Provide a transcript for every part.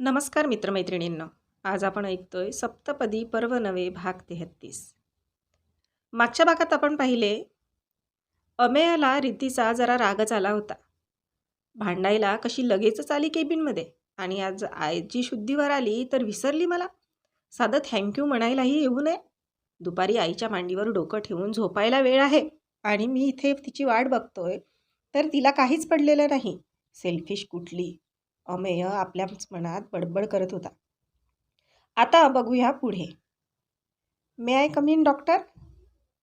नमस्कार मित्रमैत्रिणींनो. आज आपण ऐकतोय सप्तपदी पर्व नवे भाग तेहत्तीस. मागच्या भागात आपण पाहिले अमेयाला रितीचा जरा रागच आला होता. भांडायला कशी लगेचच आली केबिनमध्ये आणि आज आईची शुद्धीवर आली तर विसरली मला. साधं थँक्यू म्हणायलाही येऊ नये. दुपारी आईच्या मांडीवर डोकं ठेवून झोपायला वेळ आहे आणि मी इथे तिची वाट बघतोय तर तिला काहीच पडलेलं नाही. सेल्फिश कुठली? अमेय आपल्याच मनात बडबड करत होता. आता बघूया पुढे. May I come in doctor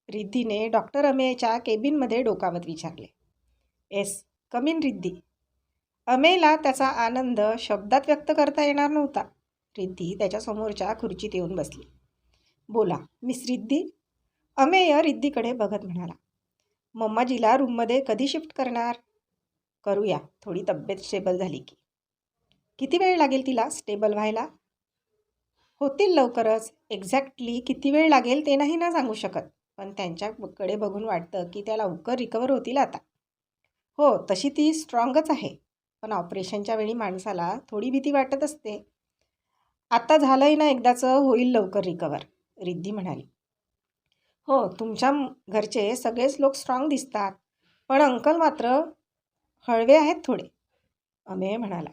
रिद्धीने doctor अमेयच्या केबिनमध्ये डोकावत विचारले. एस कम इन रिद्धी अमेयला त्याचा आनंद शब्दात व्यक्त करता येणार नव्हता. रिद्धी त्याच्यासमोरच्या खुर्चीत येऊन बसली. बोला मिस रिद्धी अमेय रिद्धीकडे बघत म्हणाला. मम्माजीला रूममध्ये कधी शिफ्ट करणार? करूया थोडी तब्येत स्टेबल झाली की. किती वेळ लागेल तिला स्टेबल व्हायला? होतील लवकरच. एक्झॅक्टली किती वेळ लागेल ते नाही ना सांगू शकत. पण त्यांच्याकडे बघून वाटतं की त्या लवकर रिकवर होतील आता. हो तशी ती स्ट्रॉंगच आहे. पण ऑपरेशनच्या वेळी माणसाला थोडी भीती वाटत असते. आता झालंय ना एकदाचं होईल लवकर रिकवर रिद्धी म्हणाली. हो तुमच्या घरचे सगळेच लोक स्ट्रॉंग दिसतात. पण अंकल मात्र हळवे आहेत थोडे अमेय म्हणाला.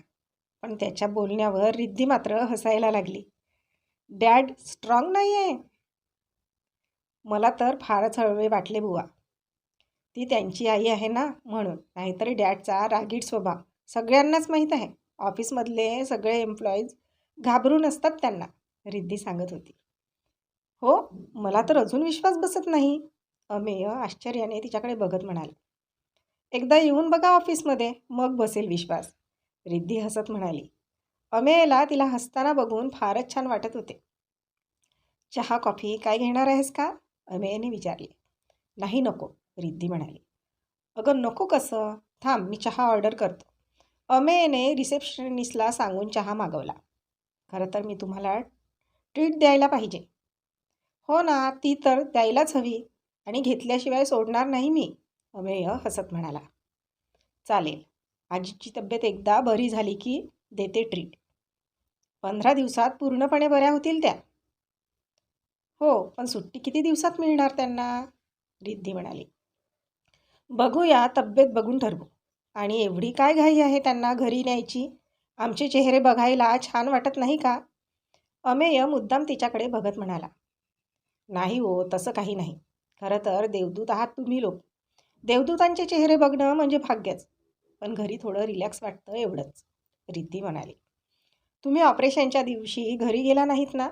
पण त्याच्या बोलण्यावर रिद्धी मात्र हसायला लागली. डॅड स्ट्रॉंग नाही आहे मला तर फारच हळवे वाटले बुवा. ती त्यांची आई आहे ना म्हणून. नाहीतर डॅडचा रागीट स्वभाव. सगळ्यांनाच माहीत आहे. ऑफिसमधले सगळे एम्प्लॉईज घाबरून असतात त्यांना रिद्धी सांगत होती. हो मला तर अजून विश्वास बसत नाही अमेय आश्चर्याने तिच्याकडे बघत म्हणाले. एकदा येऊन बघा ऑफिसमध्ये मग बसेल विश्वास. रिद्धी हसत म्हणाली. अमेयला तिला हसताना बघून फारच छान वाटत होते. चहा कॉफी काय घेणार आहेस का? अमेयने विचारले. नाही नको रिद्धी म्हणाली. अगं नको कसं? थांब मी चहा ऑर्डर करतो. अमेयने रिसेप्शनिस्टला सांगून चहा मागवला. खरं तर मी तुम्हाला ट्रीट द्यायला पाहिजे. हो ना ती तर द्यायलाच हवी आणि घेतल्याशिवाय सोडणार नाही मी अमेय हसत म्हणाला. चालेल. आजीची तब्येत एकदा बरी झाली की देते ट्रीट पंधरा दिवसात पूर्णपणे बऱ्या होतील त्या. हो पण सुट्टी किती दिवसात मिळणार त्यांना? रिद्धी म्हणाली. बघूया तब्येत बघून ठरवू. आणि एवढी काय घाई आहे त्यांना घरी न्यायची? आमचे चेहरे बघायला छान वाटत नाही का? अमेय मुद्दाम तिच्याकडे बघत म्हणाला. नाही हो तसं काही नाही. खरं तर देवदूत आहात तुम्ही लोक. देवदूतांचे चेहरे बघणं म्हणजे भाग्यच. पण घरी थोडं रिलॅक्स वाटतं एवढंच. रिद्धी म्हणाली. तुम्ही ऑपरेशनच्या दिवशी घरी गेला नाहीत ना?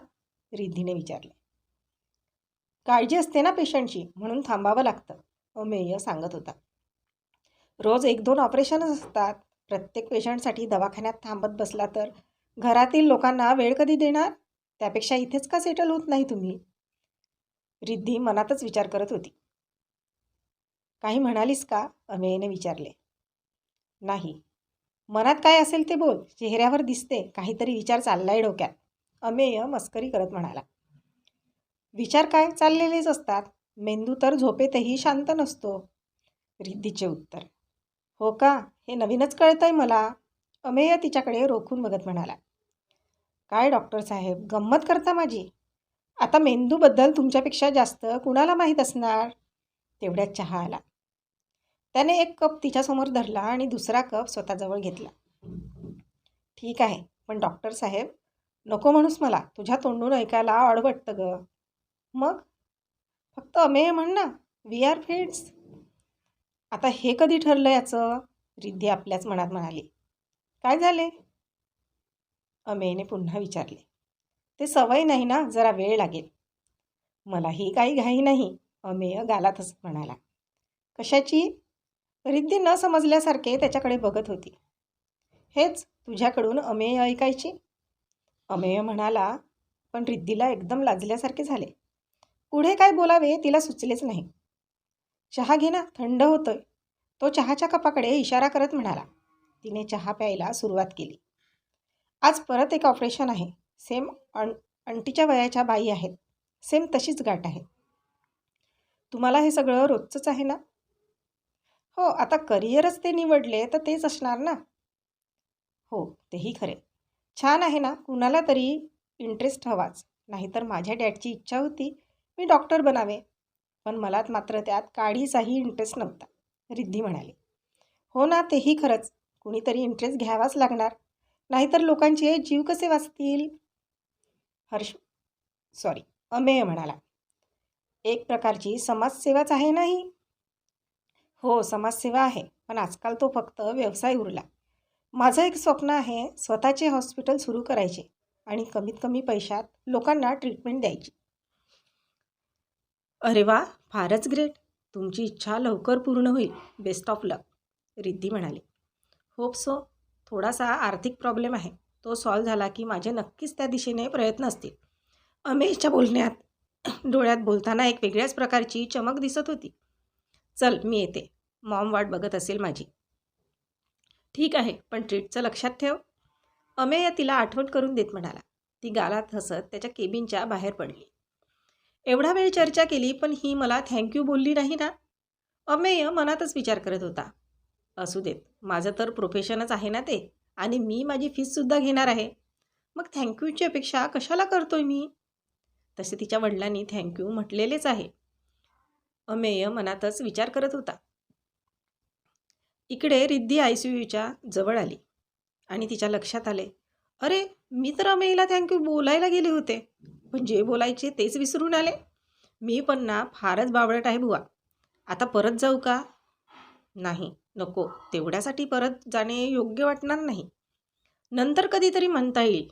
रिद्धीने विचारले. काळजी असते ना पेशंटची म्हणून थांबावं लागतं अमेय सांगत होता. रोज एक दोन ऑपरेशनच असतात. प्रत्येक पेशंटसाठी दवाखान्यात थांबत बसला तर घरातील लोकांना वेळ कधी देणार? त्यापेक्षा इथेच का सेटल होत नाही तुम्ही? रिद्धी मनातच विचार करत होती. काही म्हणालीस का? अमेयने विचारले. नाही. मनात काय असेल ते बोल. चेहऱ्यावर दिसते. काहीतरी विचार चाललाय डोक्यात. अमेय मस्करी करत म्हणाला. विचार काय चाललेलेच असतात. मेंदू तर झोपेतही शांत नसतो. रिद्धीचे उत्तर. हो का? हे नवीनच कळतंय मला. अमेय तिच्याकडे रोखून बघत म्हणाला. काय डॉक्टर साहेब? गंमत करता माझी. आता मेंदूबद्दल तुमच्यापेक्षा जास्त कुणाला माहीत असणार? तेवढ्यात चहा आला. त्याने एक कप तिच्यासमोर धरला आणि दुसरा कप स्वतःजवळ घेतला. ठीक आहे पण डॉक्टर साहेब नको म्हणूस मला. तुझ्या तोंडून ऐकायला अडवटतं ग. मग? फक्त अमेय म्हण ना. वी आर फ्रेंड्स आता हे कधी ठरलं याचं? रिद्धी आपल्याच मनात म्हणाली. काय झाले? अमेयने पुन्हा विचारले. ते सवय नाही ना जरा वेळ लागेल. मलाही काही घाई नाही अमेय गालातच म्हणाला. कशाची? रिद्धी न समजल्यासारखे त्याच्याकडे बघत होती. हेच तुझ्याकडून अमेय ऐकायची? अमेय म्हणाला पण रिद्धीला एकदम लाजल्यासारखे झाले. पुढे काय बोलावे तिला सुचलेच नाही. चहा घे ना थंड होतोय. तो चहाच्या कपाकडे इशारा करत म्हणाला. तिने चहा प्यायला सुरुवात केली. आज परत एक ऑपरेशन आहे. सेम अं अंटीच्या वयाच्या बाई आहेत. सेम तशीच गाठ आहे. तुम्हाला हे सगळं रोजचंच आहे ना? हो आता करिअरच ते निवडले तर तेच असणार ना? हो तेही खरे. छान आहे ना? कुणाला तरी इंटरेस्ट हवाच. नाहीतर माझ्या डॅडची इच्छा होती मी डॉक्टर बनावे. पण मला मात्र त्यात काडीचाही इंटरेस्ट नव्हता रिद्धी म्हणाली. हो ना तेही खरंच. कुणीतरी इंटरेस्ट घ्यावाच लागणार. नाहीतर लोकांचे जीव कसे वाचतील? हर्ष सॉरी अमेय म्हणाला. एक प्रकारची समाजसेवाच आहे ना हो समाजसेवा आहे पण आजकाल तो फक्त व्यवसाय उरला. माझं एक स्वप्न आहे स्वतःचे हॉस्पिटल सुरू करायचे आणि कमीत कमी पैशात लोकांना ट्रीटमेंट द्यायची. अरे वा फारच ग्रेट. तुमची इच्छा लवकर पूर्ण होईल. बेस्ट ऑफ लक रिद्धी म्हणाली. Hope so. थोडासा आर्थिक प्रॉब्लेम आहे. तो सॉल्व झाला की माझे नक्कीच त्या दिशेने प्रयत्न असतील. अमेशच्या बोलण्यात डोळ्यात बोलताना एक वेगळ्याच प्रकारची चमक दिसत होती. चल मी येते. मॉम वाट बघत असेल माझी. ठीक आहे पण ट्रीटचं लक्षात ठेव. अमेय तिला आठवण करून देत म्हणाला. ती गालात हसत त्याच्या केबिनच्या बाहेर पडली. एवढा वेळ चर्चा केली पण ही मला थँक्यू बोलली नाही ना? अमेय मनातच विचार करत होता. असू देत माझं तर प्रोफेशनच आहे ना ते? आणि मी माझी फीससुद्धा घेणार आहे. मग थँक्यूची अपेक्षा कशाला करतोय मी? तसे तिच्या वडिलांनी थँक्यू म्हटलेलेच आहे. अमेय मनातच विचार करत होता. इकडे रिद्धी आय सी यूच्या जवळ आली आणि तिच्या लक्षात आले. अरे मी तर अमेयला थँक्यू बोलायला गेले होते. पण जे बोलायचे तेच विसरून आले. मी पण ना फारच बावळट आहे बुवा. आता परत जाऊ का? नाही नको. तेवढ्यासाठी परत जाणे योग्य वाटणार नाही. नंतर कधीतरी म्हणता येईल.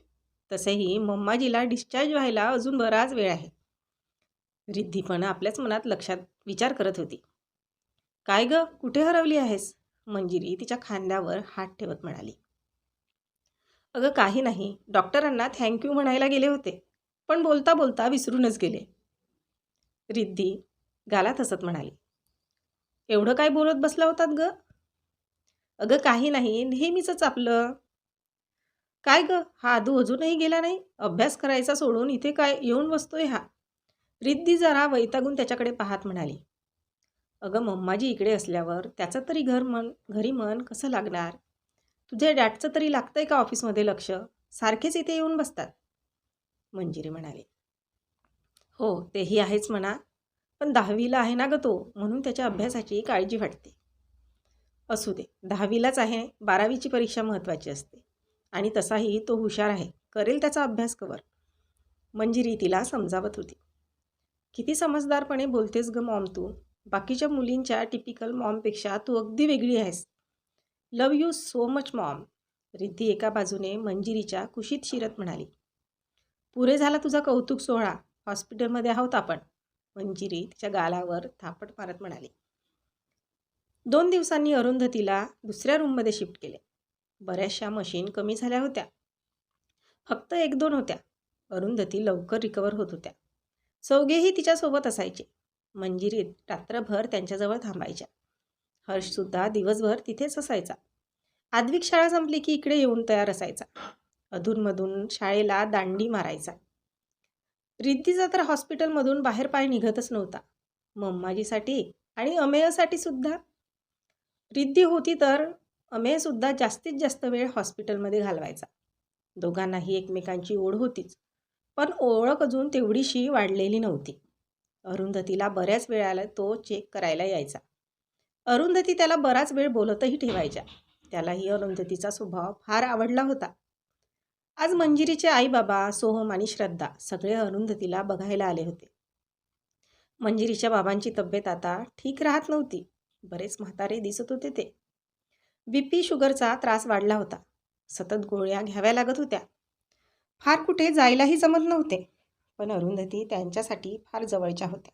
तसेही मम्माजीला डिस्चार्ज व्हायला अजून बराच वेळ आहे. रिद्धी पण आपल्याच मनात लक्षात विचार करत होती. काय ग कुठे हरवली आहेस? मंजिरी तिच्या खांद्यावर हात ठेवत म्हणाली. अगं काही नाही. डॉक्टरांना थँक्यू म्हणायला गेले होते पण बोलता बोलता विसरूनच गेले. रिद्धी गालात हसत म्हणाली. एवढं काय बोलत बसला होतात ग? अगं काही नाही. नेहमीच आपलं. काय ग? हा आदू अजूनही गेला नाही? अभ्यास करायचा सोडून इथे काय येऊन बसतोय हा? रिद्धी जरा वैतागून त्याच्याकडे पाहत म्हणाली अगं मम्माजी इकडे असल्यावर त्याचं तरी घर मन घरी मन कसं लागणार? तुझ्या डॅडचं तरी लागतंय का ऑफिसमध्ये लक्ष? सारखेच इथे येऊन बसतात. मंजिरी म्हणाली हो तेही आहेच म्हणा पण दहावीला आहे ना ग तो म्हणून त्याच्या अभ्यासाची काळजी वाटते. असू दे दहावीलाच आहे बारावीची परीक्षा महत्त्वाची असते आणि तसाही तो हुशार आहे करेल त्याचा अभ्यास कवर. मंजिरी तिला समजावत होती. किती समजदारपणे बोलतेस ग मॉम तू. बाकीच्या मुलींच्या टिपिकल मॉमपेक्षा तू अगदी वेगळी आहेस. Love you so much mom Riddhi एका बाजूने मंजिरीच्या कुशीत शिरत म्हणाली. पुरे झाला तुझा कौतुक सोहळा. हॉस्पिटलमध्ये आहोत आपण. मंजिरी तिच्या गालावर थापट मारत म्हणाली. दोन दिवसांनी अरुंधतीला दुसऱ्या रूममध्ये शिफ्ट केले. बऱ्याचशा मशीन कमी झाल्या होत्या. फक्त एक दोन होत्या. अरुंधती लवकर रिकवर होत होत्या. चौघेही तिच्यासोबत असायचे. मंजिरीत रात्रभर त्यांच्याजवळ थांबायच्या. हर्षसुद्धा दिवसभर तिथेच असायचा. आद्विक शाळा संपली की इकडे येऊन तयार असायचा. अधूनमधून शाळेला दांडी मारायचा. रिद्धीचा तर हॉस्पिटलमधून बाहेर पाय निघतच नव्हता. मम्माजीसाठी आणि अमेयसाठी सुद्धा. रिद्धी होती तर अमेयसुद्धा जास्तीत जास्त वेळ हॉस्पिटलमध्ये घालवायचा. दोघांनाही एकमेकांची ओढ होतीच. पण ओळख अजून तेवढीशी वाढलेली नव्हती. अरुंधतीला बऱ्याच वेळाला तो चेक करायला यायचा. अरुंधती त्याला बराच वेळ बोलतही ठेवायच्या. त्यालाही अरुंधतीचा स्वभाव फार आवडला होता. आज मंजिरीचे आई बाबा सोहम आणि श्रद्धा सगळे अरुंधतीला बघायला आले होते. मंजिरीच्या बाबांची तब्येत आता ठीक राहत नव्हती. बरेच म्हातारे दिसत होते ते. बी पी शुगरचा त्रास वाढला होता. सतत गोळ्या घ्याव्या लागत होत्या. फार कुठे जायलाही जमत नव्हते. पण अरुंधती त्यांच्यासाठी फार जवळच्या होत्या.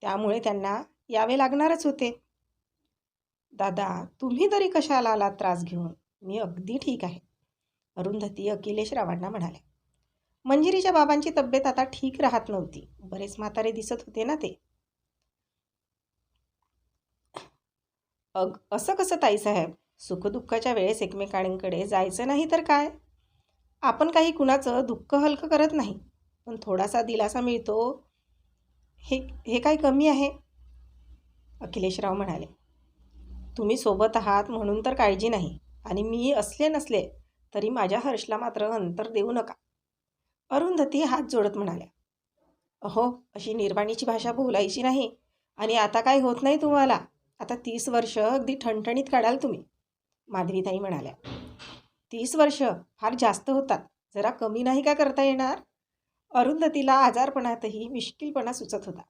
त्यामुळे त्यांना यावे लागणारच होते. दादा तुम्ही तरी कशाला आला त्रास घेऊन? मी अगदी ठीक आहे. अरुंधती अखिलेश रावांना म्हणाल्या. मंजिरीच्या बाबांची तब्येत आता ठीक राहत नव्हती. बरेच म्हातारे दिसत होते ना ते. अग असं कसं ताईसाहेब? सुखदुःखाच्या वेळेस एकमेकांकडे जायचं नाही तर काय? आपण काही कुणाचं दुःख हलकं करत नाही पण थोडासा दिलासा मिळतो. हे हे काय कमी आहे? अखिलेशराव म्हणाले. तुम्ही सोबत आहात म्हणून तर काळजी नाही आणि मी असले नसले तरी माझ्या हर्षला मात्र अंतर देऊ नका. अरुंधती हात जोडत म्हणाल्या. अहो अशी निर्वाणीची भाषा बोलायची नाही आणि आता काय होत नाही तुम्हाला? आता तीस वर्ष अगदी ठणठणीत काढाल तुम्ही माधवीताई म्हणाल्या. तीस वर्ष फार जास्त होतात. जरा कमी नाही का करता येणार? अरुंधतीला आजारपणातही मिश्किलपणा सुचत होता.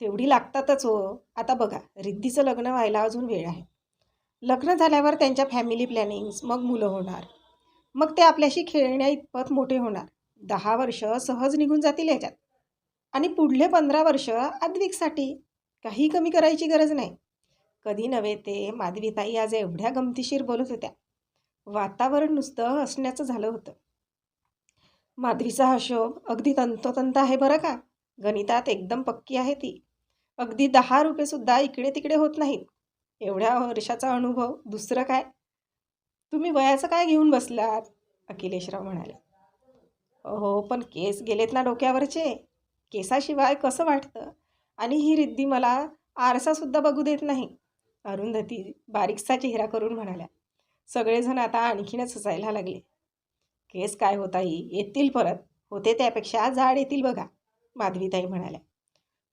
तेवढी लागतातच हो. आता बघा रिद्धीचं लग्न व्हायला अजून वेळ आहे. लग्न झाल्यावर त्यांच्या फॅमिली प्लॅनिंग्स मग मुलं होणार. मग ते आपल्याशी खेळण्या इतपत मोठे होणार. दहा वर्ष सहज निघून जातील याच्यात. आणि पुढले पंधरा वर्ष आद्विकसाठी. काही कमी करायची गरज नाही. कधी नव्हे ते माधवीताई आज एवढ्या गमतीशीर बोलत होत्या. वातावरण नुसतं हसण्याचं झालं होतं. माधवीचा हिशोब अगदी तंतोतंत आहे बरं का? गणितात एकदम पक्की आहे ती. अगदी दहा रुपयेसुद्धा इकडे तिकडे होत नाहीत. एवढ्या वर्षाचा अनुभव दुसरं काय? तुम्ही वयाचं काय घेऊन बसलात? अखिलेशराव म्हणाले. हो पण केस गेलेत ना डोक्यावरचे. केसाशिवाय कसं वाटतं? आणि ही रिद्धी मला आरसासुद्धा बघू देत नाही. अरुंधती बारीकसा चेहरा करून म्हणाल्या. सगळेजण आता आणखीनच हसायला लागले. केस काय होताही येतील परत. होते त्यापेक्षा झाड येतील बघा माधवीताई म्हणाल्या.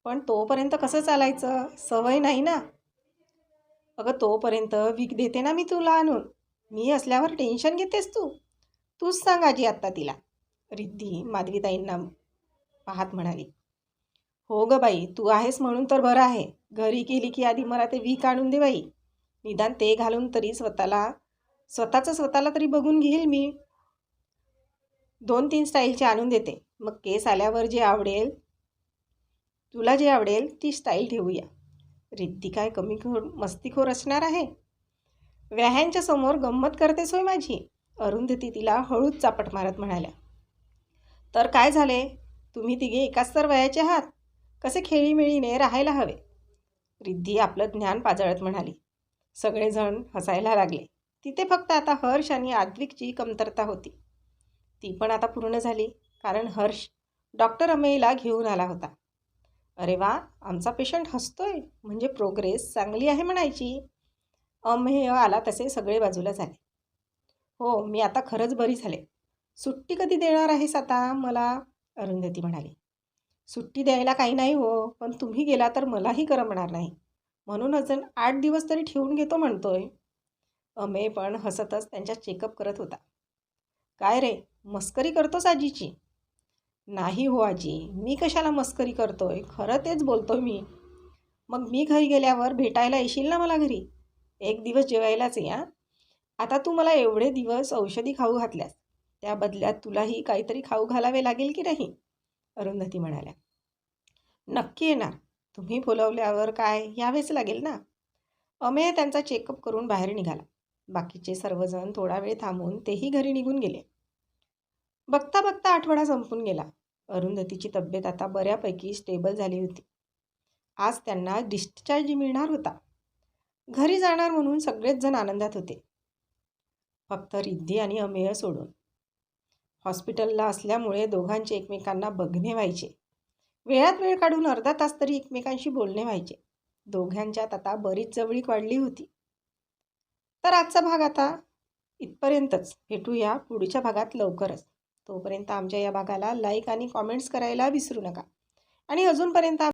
पण तोपर्यंत कसं चालायचं? सवय नाही ना? अगं तोपर्यंत वीक देते ना मी तुला आणून. मी असल्यावर टेन्शन घेतेस तू. तूच सांग आजी आत्ता तिला. रिद्धी माधवीताईंना पाहत म्हणाली. हो ग बाई तू आहेस म्हणून तर बरं आहे. घरी केली की आधी मला ते वीक आणून दे बाई. निदान ते घालून तरी स्वतःला स्वतःचं स्वतःला तरी बघून घेईल मी. दोन तीन स्टाईलचे आणून देते. मग केस आल्यावर जे आवडेल तुला जे आवडेल ती स्टाईल ठेवूया. रिद्धी काय कमी खोर मस्तीखोर असणार आहे? व्याह्यांच्या समोर गंमत करते सोय माझी. अरुंधती तिला हळूच चापट मारत म्हणाल्या. तर काय झाले? तुम्ही तिघे एकाच तर वयाचे आहात. कसे खेळीमेळीने राहायला हवे? रिद्धी आपलं ज्ञान पाजळत म्हणाली. सगळेजण हसायला लागले. तिथे फक्त आता हर्ष आणि आद्विकची कमतरता होती. ती पण आता पूर्ण झाली कारण हर्ष डॉक्टर अमेयला घेऊन आला होता. अरे वा आमचा पेशंट हसतोय म्हणजे प्रोग्रेस चांगली आहे म्हणायची. अमेय आला तसे सगळे बाजूला झाले. हो मी आता खरंच बरी झाले. सुट्टी कधी देणार आहेस आता मला? अरुंधती म्हणाली. सुट्टी द्यायला काही नाही हो पण तुम्ही गेला तर मलाही करमणार नाही. म्हणून अजून आठ दिवस तरी ठेवून घेतो म्हणतोय. अमे पण हसतच त्यांच्या चेकअप करत होता. काय रे मस्करी करतोस आजीची? नाही हो आजी मी कशाला मस्करी करतोय? खरं तेच बोलतोय मी. मग मी घरी गेल्यावर भेटायला येशील ना मला घरी? एक दिवस जेवायलाच या आता तू मला एवढे दिवस औषधी खाऊ घातल्यास त्या बदल्यात तुलाही काहीतरी खाऊ घालावे लागेल की नाही? अरुंधती म्हणाल्या. नक्की येणार. तुम्ही बोलवल्यावर काय यावेच लागेल ना? अमेय त्यांचा चेकअप करून बाहेर निघाला. बाकीचे सर्वजण थोडा वेळ थांबून तेही घरी निघून गेले. बघता बघता आठवडा संपून गेला. अरुंधतीची तब्येत आता बऱ्यापैकी स्टेबल झाली होती. आज त्यांना डिस्चार्ज मिळणार होता. घरी जाणार म्हणून सगळेच जण आनंदात होते. फक्त रिद्धी आणि अमेय सोडून. हॉस्पिटलला असल्यामुळे दोघांचे एकमेकांना बघणे व्हायचे. वेळात वेळ काढून अर्धा तास तरी एकमेकांशी बोलणे व्हायचे. दोघांच्यात आता बरीच जवळीक वाढली होती. तर आजचा भाग आता इथपर्यंतच. भेटूया पुढच्या भागात लवकरच. तोपर्यंत आमच्या या भागाला लाईक आणि कॉमेंट्स करायला विसरू नका. आणि अजूनपर्यंत